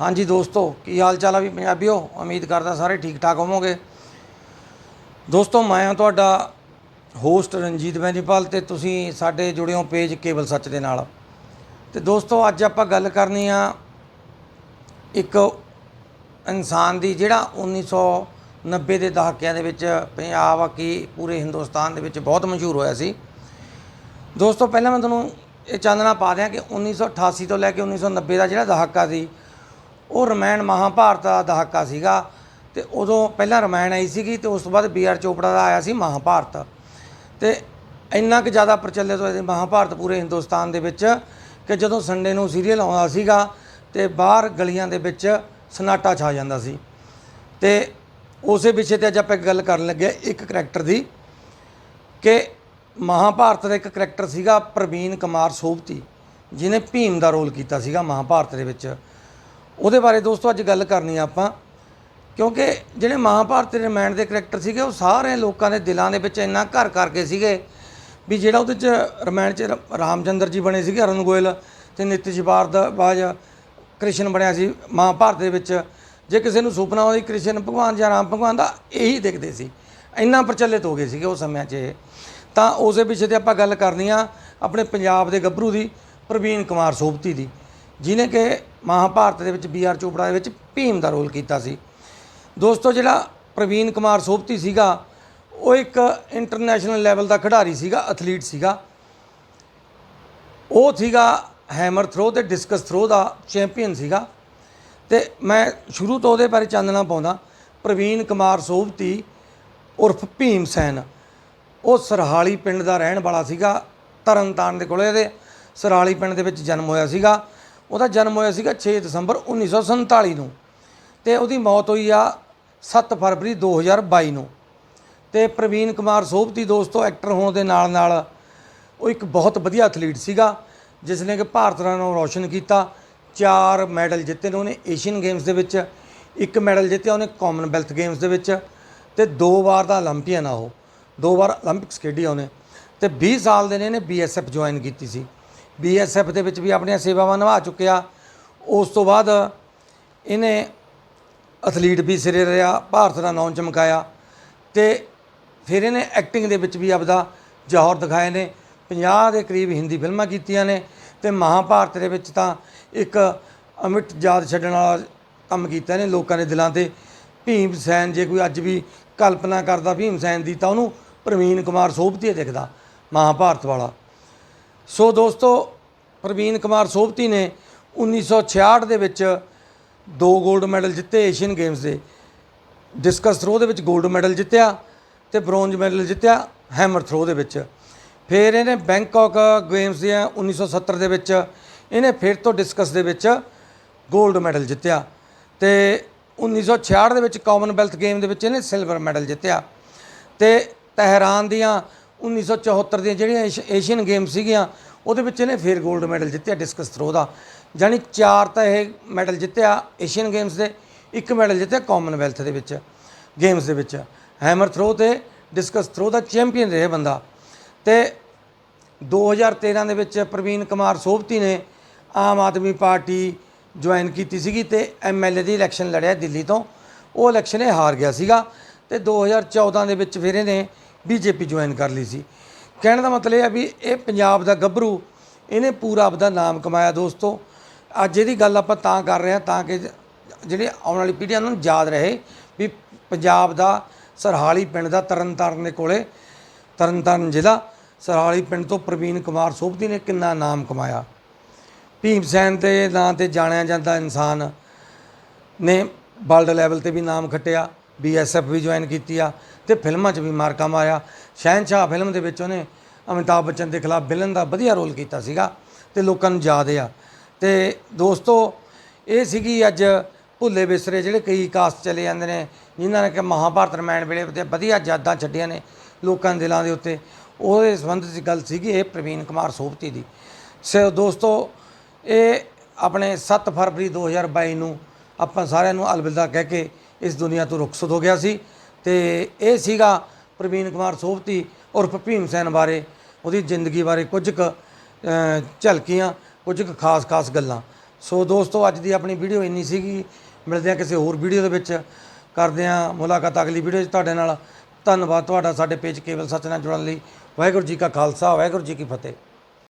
ਹਾਂਜੀ ਦੋਸਤੋ, ਕੀ ਹਾਲ ਚਾਲ ਆ ਵੀ ਪੰਜਾਬੀਓ? ਉਮੀਦ ਕਰਦਾ ਸਾਰੇ ਠੀਕ ਠਾਕ ਹੋਵੋਗੇ। ਦੋਸਤੋ, ਮੈਂ ਹਾਂ ਤੁਹਾਡਾ ਹੋਸਟ ਰਣਜੀਤ ਬੈਨੀਪਾਲ ਤੇ ਤੁਸੀਂ ਸਾਡੇ ਜੁੜੇ ਹੋ ਪੇਜ ਕੇਬਲ ਸੱਚ ਦੇ ਨਾਲ। ਤੇ ਦੋਸਤੋ, ਅੱਜ ਆਪਾਂ ਗੱਲ ਕਰਨੀ ਆ ਇੱਕ ਇਨਸਾਨ ਦੀ ਜਿਹੜਾ 1990 ਦੇ ਦਹਾਕਿਆਂ ਦੇ ਵਿੱਚ ਪੰਜਾਬ ਆ ਕੀ ਪੂਰੇ ਹਿੰਦੁਸਤਾਨ ਦੇ ਵਿੱਚ ਬਹੁਤ ਮਸ਼ਹੂਰ ਹੋਇਆ ਸੀ। ਦੋਸਤੋ, ਪਹਿਲਾਂ ਮੈਂ ਤੁਹਾਨੂੰ ਇਹ ਚਾਨਣਾ ਪਾ ਦਿਆਂ ਕਿ 1988 ਤੋਂ ਲੈ ਕੇ 1990 ਦਾ ਜਿਹੜਾ ਦਹਾਕਾ ਸੀ ਉਹ ਰਮਾਇਣ ਮਹਾਭਾਰਤ ਦਾ ਦਹਾਕਾ ਸੀਗਾ ਤੇ ਉਦੋਂ ਪਹਿਲਾਂ ਰਮਾਇਣ ਆਈ ਸੀਗੀ ਤੇ ਉਸ ਤੋਂ ਬਾਅਦ ਬੀ ਆਰ ਚੋਪੜਾ ਦਾ ਆਇਆ ਸੀ ਮਹਾਭਾਰਤ। ਤੇ ਇੰਨਾ ਕੁ ਜ਼ਿਆਦਾ ਪ੍ਰਚਲਿਤ ਹੋਇਆ ਸੀ ਮਹਾਭਾਰਤ ਪੂਰੇ ਹਿੰਦੁਸਤਾਨ ਦੇ ਵਿੱਚ ਕਿ ਜਦੋਂ ਸੰਡੇ ਨੂੰ ਸੀਰੀਅਲ ਆਉਂਦਾ ਸੀਗਾ ਤੇ ਬਾਹਰ ਗਲੀਆਂ ਦੇ ਵਿੱਚ ਸਨਾਟਾ ਛਾ ਜਾਂਦਾ ਸੀ। ਤੇ ਉਸੇ ਵਿਸ਼ੇ ਤੇ ਅੱਜ ਆਪਾਂ ਗੱਲ ਕਰਨ ਲੱਗੇ ਇੱਕ ਕਰੈਕਟਰ ਦੀ ਕਿ ਮਹਾਭਾਰਤ ਦਾ ਇੱਕ ਕਰੈਕਟਰ ਸੀਗਾ ਪ੍ਰਵੀਨ ਕੁਮਾਰ ਸੋਭਤੀ ਜਿਨੇ ਭੀਮ ਦਾ ਰੋਲ ਕੀਤਾ ਸੀਗਾ ਮਹਾਭਾਰਤ ਦੇ ਵਿੱਚ। ਉਹਦੇ ਬਾਰੇ ਦੋਸਤੋ ਅੱਜ ਗੱਲ ਕਰਨੀ ਆ ਆਪਾਂ। ਕਿਉਂਕਿ ਜਿਹੜੇ ਮਹਾਭਾਰਤ ਦੇ ਰਮਾਇਣ ਦੇ ਕਰੈਕਟਰ ਸੀਗੇ, ਉਹ ਸਾਰੇ ਲੋਕਾਂ ਦੇ ਦਿਲਾਂ ਦੇ ਵਿੱਚ ਇੰਨਾ ਘਰ ਕਰਕੇ ਸੀਗੇ ਵੀ ਜਿਹੜਾ ਉਹਦੇ ਚ ਰਮਾਇਣ ਚ ਰ- ਰਾਮਚੰਦਰ ਜੀ ਬਣੇ ਸੀਗੇ ਅਰਨ ਗੋਇਲ ਤੇ ਨਿਤਿਸ਼ ਬਾਜ ਕ੍ਰਿਸ਼ਨ ਬਣਿਆ ਸੀ ਮਹਾਭਾਰਤ ਦੇ ਵਿੱਚ। ਜੇ ਕਿਸੇ ਨੂੰ ਸੁਪਨਾ ਆਉਂਦਾ, ਕ੍ਰਿਸ਼ਨ ਭਗਵਾਨ ਜਾਂ ਰਾਮ ਭਗਵਾਨ ਦਾ, ਇਹੀ ਦੇਖਦੇ ਸੀ। ਇੰਨਾ ਪ੍ਰਚਲਿਤ ਹੋ ਗਏ ਸੀਗੇ ਉਸ ਸਮਿਆਂ 'ਚ ਇਹ। ਤਾਂ ਉਸੇ ਵਿਸ਼ੇ ਤੇ ਆਪਾਂ ਗੱਲ ਕਰਨੀ ਆ ਆਪਣੇ ਪੰਜਾਬ ਦੇ ਗੱਭਰੂ ਦੀ, ਪ੍ਰਵੀਨ ਕੁਮਾਰ ਸੋਭਤੀ ਦੀ। ਜਿਨੇ ਕਿ ਮਹਾਭਾਰਤ ਦੇ ਵਿੱਚ ਬੀ ਆਰ ਚੋਪੜਾ ਦੇ ਵਿੱਚ ਭੀਮ ਦਾ ਰੋਲ ਕੀਤਾ ਸੀ। ਦੋਸਤੋ, ਜਿਹੜਾ ਪ੍ਰਵੀਨ ਕੁਮਾਰ ਸੋਭਤੀ ਸੀਗਾ, ਉਹ ਇੱਕ ਇੰਟਰਨੈਸ਼ਨਲ ਲੈਵਲ ਦਾ ਖਿਡਾਰੀ ਸੀਗਾ ਐਥਲੀਟ ਸੀਗਾ। ਉਹ ਸੀਗਾ ਹੈਮਰ ਥਰੋ ਤੇ ਡਿਸਕਸ ਥਰੋ ਦਾ ਚੈਂਪੀਅਨ ਸੀਗਾ। ਤੇ ਮੈਂ ਸ਼ੁਰੂ ਤੋਂ ਉਹਦੇ ਬਾਰੇ ਚਾਨਣਾ ਪਾਉਂਦਾ, ਪ੍ਰਵੀਨ ਕੁਮਾਰ ਸੋਭਤੀ ਉਰਫ ਭੀਮ ਸੈਨ। ਉਹ ਸਰਹਾਲੀ ਪਿੰਡ ਦਾ ਰਹਿਣ ਵਾਲਾ ਸੀਗਾ, ਤਰਨਤਾਰਨ ਦੇ ਕੋਲੇ ਇਹਦੇ ਸਰਹਾਲੀ ਪਿੰਡ ਦੇ ਵਿੱਚ ਜਨਮ ਹੋਇਆ ਸੀਗਾ। ਉਹਦਾ ਜਨਮ ਹੋਇਆ ਸੀਗਾ 6 ਦਸੰਬਰ 1947 ਨੂੰ। ਤੇ ਉਹਦੀ ਮੌਤ ਹੋਈ ਆ 7 ਫਰਵਰੀ 2022 ਨੂੰ। ਤੇ ਪ੍ਰਵੀਨ ਕੁਮਾਰ ਸੋਭਤੀ ਦੋਸਤੋ ਐਕਟਰ ਹੋਣ ਦੇ ਨਾਲ ਨਾਲ ਉਹ ਇੱਕ ਬਹੁਤ ਵਧੀਆ ਐਥਲੀਟ ਸੀਗਾ ਜਿਸ ਨੇ ਕਿ ਭਾਰਤ ਦਾ ਨਾਮ ਰੌਸ਼ਨ ਕੀਤਾ। ਚਾਰ ਮੈਡਲ ਜਿੱਤੇ ਨੇ ਉਹਨੇ ਏਸ਼ੀਅਨ ਗੇਮਸ ਦੇ ਵਿੱਚ, ਇੱਕ ਮੈਡਲ ਜਿੱਤਿਆ ਉਹਨੇ ਕਾਮਨਵੈਲਥ ਗੇਮਸ ਦੇ ਵਿੱਚ, ਤੇ ਦੋ ਵਾਰ ਦਾ 올림픽ੀਅਨ ਆ ਉਹ। ਦੋ ਵਾਰ 올림픽ਸ ਖੇਡੀ ਉਹਨੇ। ਤੇ 20 ਸਾਲ ਦੇ ਨੇ ਇਹਨੇ ਬੀਐਸਐਫ ਜੁਆਇਨ ਕੀਤੀ ਸੀ। ਬੀਐਸਐਫ ਦੇ ਵਿੱਚ ਵੀ ਆਪਣੀਆਂ ਸੇਵਾਵਾਂ ਨਿਭਾ ਚੁੱਕਿਆ। ਉਸ ਤੋਂ ਬਾਅਦ ਇਹਨੇ ਐਥਲੀਟ ਵੀ ਸਿਰੇ ਰਿਹਾ, ਭਾਰਤ ਦਾ ਨਾਮ ਚਮਕਾਇਆ ਤੇ ਫਿਰ ਇਹਨੇ ਐਕਟਿੰਗ ਦੇ ਵਿੱਚ ਵੀ ਆਪਦਾ ਜੌਹਰ ਦਿਖਾਏ ਨੇ। 50 ਦੇ ਕਰੀਬ ਹਿੰਦੀ ਫਿਲਮਾਂ ਕੀਤੀਆਂ ਨੇ ਤੇ ਮਹਾਭਾਰਤ ਦੇ ਵਿੱਚ ਤਾਂ ਇੱਕ ਅਮਿਟ ਯਾਦ ਛੱਡਣ ਵਾਲਾ ਕੰਮ ਕੀਤਾ ਨੇ ਲੋਕਾਂ ਦੇ ਦਿਲਾਂ ਤੇ। ਭੀਮ ਸੈਨ ਜੇ ਕੋਈ ਅੱਜ ਵੀ ਕਲਪਨਾ ਕਰਦਾ ਭੀਮ ਸੈਨ ਦੀ ਤਾਂ ਉਹਨੂੰ ਪ੍ਰਵੀਨ ਕੁਮਾਰ ਸੋਭਤੀ ਦਿਖਦਾ, ਮਹਾਭਾਰਤ ਵਾਲਾ। ਸੋ ਦੋਸਤੋ, ਪ੍ਰਵੀਨ ਕੁਮਾਰ ਸੋਭਤੀ ਨੇ 1966 ਦੇ ਵਿੱਚ ਦੋ 골ਡ ਮੈਡਲ ਜਿੱਤੇ ਏਸ਼ੀਅਨ ਗੇਮਸ ਦੇ। ਡਿਸਕਸ ਥਰੋ ਦੇ ਵਿੱਚ 골ਡ ਮੈਡਲ ਜਿੱਤਿਆ ਤੇ ਬ੍ਰੌਂਜ ਮੈਡਲ ਜਿੱਤਿਆ ਹੈਮਰ ਥਰੋ ਦੇ ਵਿੱਚ। ਫਿਰ ਇਹਨੇ ਬੈਂਕਾਕ ਗੇਮਸ ਦੀਆਂ 1970 ਦੇ ਵਿੱਚ ਇਹਨੇ ਫਿਰ ਤੋਂ ਡਿਸਕਸ ਦੇ ਵਿੱਚ 골ਡ ਮੈਡਲ ਜਿੱਤਿਆ ਤੇ 1966 ਦੇ ਵਿੱਚ ਕਾਮਨਵੈਲਥ ਗੇਮ ਦੇ ਵਿੱਚ ਇਹਨੇ ਸਿਲਵਰ ਮੈਡਲ ਜਿੱਤਿਆ। ਤੇ ਤਹਿਰਾਨ ਦੀਆਂ 1974 ਦੀਆਂ ਜਿਹੜੀਆਂ ਏਸ਼- ਏਸ਼ੀਅਨ ਗੇਮ ਸੀਗੀਆਂ, ਉਹਦੇ ਵਿੱਚ ਇਹਨੇ ਫਿਰ 골ਡ ਮੈਡਲ ਜਿੱਤਿਆ ਡਿਸਕਸ ਥਰੋ ਦਾ। ਯਾਨੀ ਚਾਰ ਤਾਂ ਇਹ ਮੈਡਲ ਜਿੱਤਿਆ ਏਸ਼ੀਅਨ ਗੇਮਸ ਦੇ, ਇੱਕ ਮੈਡਲ ਜਿੱਤਿਆ ਕਾਮਨਵੈਲਥ ਦੇ ਵਿੱਚ ਗੇਮਸ ਦੇ ਵਿੱਚ। ਹੈਮਰ ਥਰੋ ਤੇ ਡਿਸਕਸ ਥਰੋ ਦਾ ਚੈਂਪੀਅਨ ਰਿਹਾ ਬੰਦਾ। ਤੇ 2013 ਦੇ ਵਿੱਚ ਪ੍ਰਵੀਨ ਕੁਮਾਰ ਸੋਭਤੀ ਨੇ ਆਮ ਆਦਮੀ ਪਾਰਟੀ ਜੁਆਇਨ ਕੀਤੀ ਸੀਗੀ ਤੇ ਐਮਐਲਏ ਦੀ ਇਲੈਕਸ਼ਨ ਲੜਿਆ ਦਿੱਲੀ ਤੋਂ। ਉਹ ਇਲੈਕਸ਼ਨ ਇਹ ਹਾਰ ਗਿਆ ਸੀਗਾ। ਤੇ 2014 ਦੇ ਵਿੱਚ ਫਿਰ ਇਹਨੇ ਬੀਜੇਪੀ ਜੁਆਇਨ ਕਰ ਲਈ ਸੀ। ਕਹਿਣ ਦਾ ਮਤਲਬ ਇਹ ਹੈ ਵੀ ਇਹ ਪੰਜਾਬ ਦਾ ਗੱਭਰੂ, ਇਹਨੇ ਪੂਰਾ ਆਪਦਾ ਨਾਮ ਕਮਾਇਆ ਦੋਸਤੋ। ਅੱਜ ਇਹਦੀ ਗੱਲ ਆਪਾਂ ਤਾਂ ਕਰ ਰਹੇ ਹਾਂ, ਤਾਂ ਕਿ ਜਿਹੜੇ ਆਉਣ ਵਾਲੀ ਪੀੜ੍ਹੀਆਂ ਨੂੰ ਯਾਦ ਰਹੇ ਵੀ ਪੰਜਾਬ ਦਾ ਸਰਹਾਲੀ ਪਿੰਡ ਦਾ ਤਰਨਤਾਰਨ ਦੇ ਕੋਲੇ, ਤਰਨਤਾਰਨ ਜ਼ਿਲ੍ਹਾ, ਸਰਹਾਲੀ ਪਿੰਡ ਤੋਂ ਪ੍ਰਵੀਨ ਕੁਮਾਰ ਸੋਭਤੀ ਨੇ ਕਿੰਨਾ ਨਾਮ ਕਮਾਇਆ। ਭੀਮ ਸੈਨ ਦੇ ਨਾਂ ਤੇ ਜਾਣਿਆ ਜਾਂਦਾ ਇਨਸਾਨ ਨੇ, ਵਰਲਡ ਲੈਵਲ ਤੇ ਵੀ ਨਾਮ ਖੱਟਿਆ। ਬੀਐਸਐਫ ਵੀ ਜੁਆਇਨ ਕੀਤੀ ਆ ਤੇ ਫਿਲਮਾਂ 'ਚ ਵੀ ਮਾਰਕਾ ਮਾਰਿਆ। ਸ਼ਹਿਨਸ਼ਾਹ ਫਿਲਮ ਦੇ ਵਿੱਚ ਉਹਨੇ ਅਮਿਤਾਭ ਬੱਚਨ ਦੇ ਖਿਲਾਫ ਵਿਲਨ ਦਾ ਵਧੀਆ ਰੋਲ ਕੀਤਾ ਸੀਗਾ ਤੇ ਲੋਕਾਂ ਨੂੰ ਯਾਦ ਆ। ਤੇ ਦੋਸਤੋ, ਇਹ ਸੀਗੀ ਅੱਜ ਭੁੱਲੇ ਬਿਸਰੇ ਜਿਹੜੇ ਕਈ ਕਾਸਟ ਚਲੇ ਜਾਂਦੇ ਨੇ, ਜਿਨ੍ਹਾਂ ਨੇ ਕਿ ਮਹਾਭਾਰਤ ਰਮਾਇਣ ਵੇਲੇ ਤੇ ਵਧੀਆ ਯਾਦਾਂ ਛੱਡੀਆਂ ਨੇ ਲੋਕਾਂ ਦੇ ਦਿਲਾਂ ਦੇ ਉੱਤੇ। ਉਹਦੇ ਸੰਬੰਧ ਵਿੱਚ ਗੱਲ ਸੀਗੀ ਇਹ ਪ੍ਰਵੀਨ ਕੁਮਾਰ ਸੋਭਤੀ ਦੀ। ਸੋ ਦੋਸਤੋ, ਇਹ ਆਪਣੇ 7 ਫਰਵਰੀ 2022 ਨੂੰ ਆਪਾਂ ਸਾਰਿਆਂ ਨੂੰ ਅਲਵਿਦਾ ਕਹਿ ਕੇ ਇਸ ਦੁਨੀਆ ਤੋਂ ਰੁਖਸਤ ਹੋ ਗਿਆ ਸੀ ਤੇ ਇਹ ਸੀਗਾ ਪ੍ਰਵੀਨ ਕੁਮਾਰ ਸੋਭਤੀ ਉਰਫ ਭੀਮ ਸੈਨ ਬਾਰੇ ਉਹਦੀ ਜ਼ਿੰਦਗੀ ਬਾਰੇ ਕੁਝ ਕੁ ਝਲਕੀਆਂ, ਕੁਝ ਕੁ ਖਾਸ-ਖਾਸ ਗੱਲਾਂ। ਸੋ ਦੋਸਤੋ, ਅੱਜ ਦੀ ਆਪਣੀ ਵੀਡੀਓ ਇੰਨੀ ਸੀਗੀ। ਮਿਲਦੇ ਹਾਂ ਕਿਸੇ ਹੋਰ ਵੀਡੀਓ ਦੇ ਵਿੱਚ। ਕਰਦੇ ਹਾਂ ਮੁਲਾਕਾਤ ਅਗਲੀ ਵੀਡੀਓ 'ਚ ਤੁਹਾਡੇ ਨਾਲ। ਧੰਨਵਾਦ ਤੁਹਾਡਾ ਸਾਡੇ ਪੇਜ ਕੇਵਲ ਸੱਚ ਨਾਲ ਜੁੜਨ ਲਈ। ਵਾਹਿਗੁਰੂ ਜੀ ਕਾ ਖਾਲਸਾ, ਵਾਹਿਗੁਰੂ ਜੀ ਕੀ ਫਤਿਹ।